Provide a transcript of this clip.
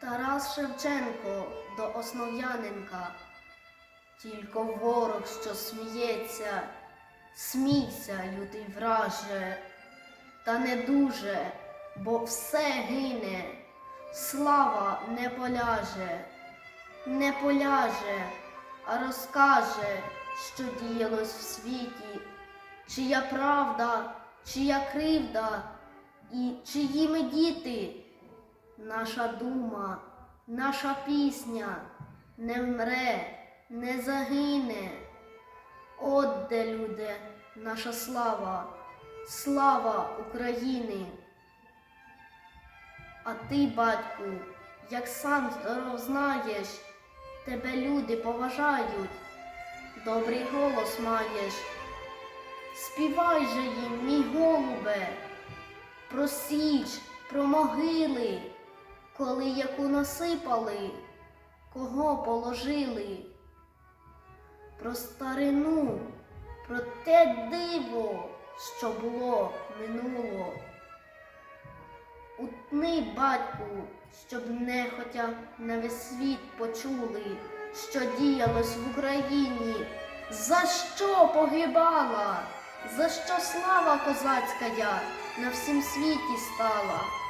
Тарас Шевченко до Основ'яненка. Тільки ворог, що сміється, смійся, лютий враже, та не дуже, бо все гине, слава не поляже, не поляже, а розкаже, що діялось в світі, чия правда, чия кривда і чиї ми діти. Наша дума, наша пісня не вмре, не загине. От де люди, наша слава, слава України. А ти, батьку, як сам здоров знаєш, тебе люди поважають, добрий голос маєш. Співай же їм, мій голубе, про січ, про могили, коли яку насипали, кого положили, про старину, про те диво, що було минуло. Утни, батьку, щоб нехотя на весь світ почули, що діялось в Україні, за що погибала, за що слава козацька я на всім світі стала.